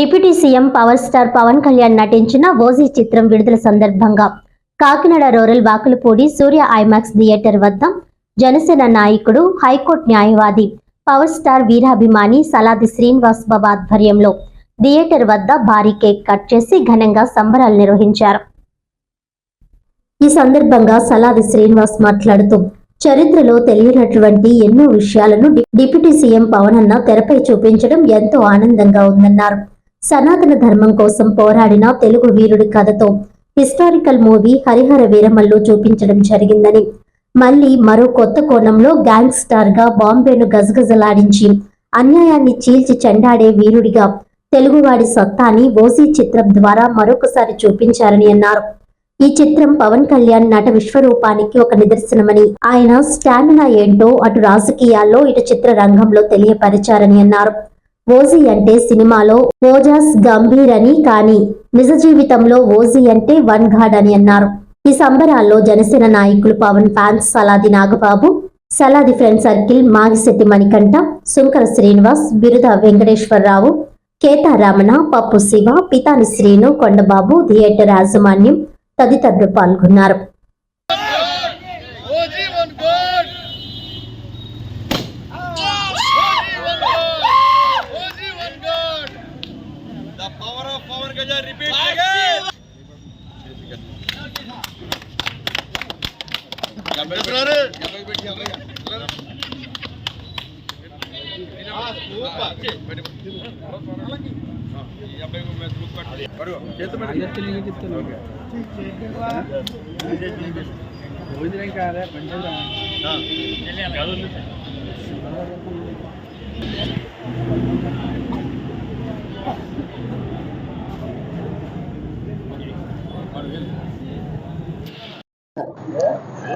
Deputy CM power star Pawan Kalyan నటించిన OG చిత్రం విడుదల సందర్భంగా Kakinada rural Vakulapudi Surya IMAX theatre వద్ద జనసేన నాయకుడు హైకోర్టు న్యాయవాది పవర్ స్టార్ వీరాభిమాని సలాది శ్రీనివాస్ బాబు ఆధ్వర్యంలో థియేటర్ వద్ద భారీ కేక్ కట్ చేసి ఘనంగా సంబరాలు నిర్వహించారు. ఈ సందర్భంగా సలాది శ్రీనివాస్ మాట్లాడుతూ చరిత్రలో తెలియనటువంటి ఎన్నో విషయాలను డిప్యూటీ సీఎం పవన్ అన్న తెరపై చూపించడం ఎంతో ఆనందంగా ఉందన్నారు. సనాతన ధర్మం కోసం పోరాడిన తెలుగు వీరుడి కథతో హిస్టారికల్ మూవీ హరిహర వీరమల్లు చూపించడం జరిగిందని. మళ్ళీ మరో కొత్త కోణంలో గ్యాంగ్ స్టార్గా బాంబేను గజగజలాడించి అన్యాయాన్ని చీల్చి చెండాడే వీరుడిగా తెలుగువాడి సత్తాని ఓసీ చిత్రం ద్వారా మరొకసారి చూపించారని అన్నారు. ఈ చిత్రం పవన్ కళ్యాణ్ నట విశ్వరూపానికి ఒక నిదర్శనమని ఆయన స్టామినా ఏంటో అటు రాజకీయాల్లో ఇటు చిత్ర రంగంలో తెలియపరిచారని అన్నారు. ఓజీ అంటే సినిమాలో ఓజాస్ గంభీర్ అని కానీ నిజ జీవితంలో ఓజీ అంటే వన్ ఘాడ్ అని అన్నారు. ఈ సంబరాల్లో జనసేన నాయకులు Pawan fans Saladi Nagababu Saladi friend circle Magisetti Manikanta Sunkara Srinivas Biruda Venkateswararao Ketaramana Pappu Siva Pitani Srinu Kondababu theatre యాజమాన్యం తదితరులు పాల్గొన్నారు. భోజనం కాదా పంచదా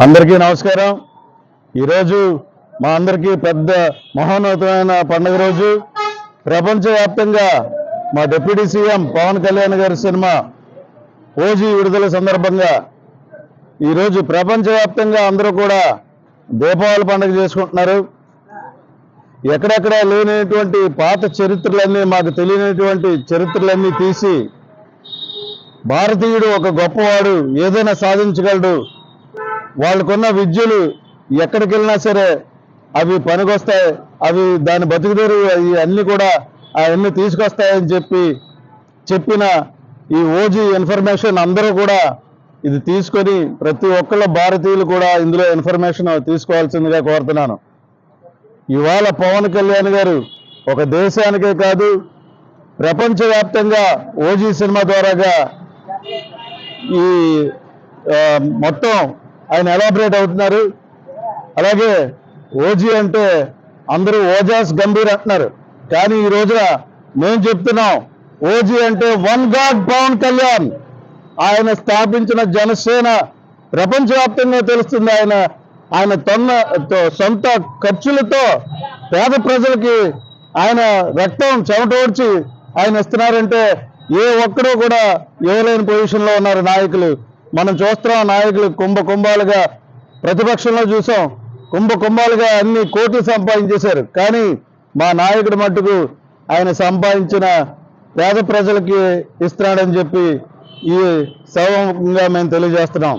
అందరికీ నమస్కారం. ఈరోజు మా అందరికీ పెద్ద మహోన్నతమైన పండుగ రోజు. ప్రపంచవ్యాప్తంగా మా డిప్యూటీ సీఎం పవన్ కళ్యాణ్ గారి సినిమా ఓజీ విడుదల సందర్భంగా ఈరోజు ప్రపంచవ్యాప్తంగా అందరూ కూడా దీపావళి పండుగ చేసుకుంటున్నారు. ఎక్కడెక్కడ లేనటువంటి పాత చరిత్రలన్నీ మాకు తెలియనటువంటి చరిత్రలన్నీ తీసి భారతీయుడు ఒక గొప్పవాడు ఏదైనా సాధించగలడు వాళ్ళకున్న విద్యలు ఎక్కడికి వెళ్ళినా సరే అవి పనికొస్తాయి అవి దాని బతుకుదేరు అవి కూడా అవన్నీ తీసుకొస్తాయని చెప్పి చెప్పిన ఈ ఓజీ ఇన్ఫర్మేషన్ అందరూ కూడా ఇది తీసుకొని ప్రతి ఒక్కళ్ళ భారతీయులు కూడా ఇందులో ఇన్ఫర్మేషన్ తీసుకోవాల్సిందిగా కోరుతున్నాను. ఇవాళ పవన్ కళ్యాణ్ గారు ఒక దేశానికే కాదు ప్రపంచవ్యాప్తంగా ఓజీ సినిమా ద్వారాగా ఈ మొత్తం ఆయన ఎలాబరేట్ అవుతున్నారు? అలాగే ఓజీ అంటే అందరూ ఓజాస్ గంభీర్ అంటున్నారు. కానీ ఈ రోజున మేము చెప్తున్నాం ఓజీ అంటే వన్ గాడ్ పవన్ కళ్యాణ్. ఆయన స్థాపించిన జనసేన ప్రపంచవ్యాప్తంగా తెలుస్తుంది. ఆయన ఆయన తొన్న తో- సొంత ఖర్చులతో పేద ప్రజలకి ఆయన రక్తం చెమటోడ్చి ఆయన ఇస్తున్నారంటే ఏ ఒక్కడూ కూడా ఇవ్వలేని పొజిషన్లో ఉన్నారు నాయకులు. మనం చూస్తున్నాం నాయకులు కుంభ కుంభాలుగా ప్రతిపక్షంలో చూసాం. కుంభ కుంభాలుగా అన్ని కోట్లు సంపాదించేశారు. కానీ మా నాయకుడు మట్టుకు ఆయన సంపాదించిన పేద ప్రజలకి ఇస్తున్నాడని చెప్పి ఈ సభముఖంగా మేము తెలియజేస్తున్నాం.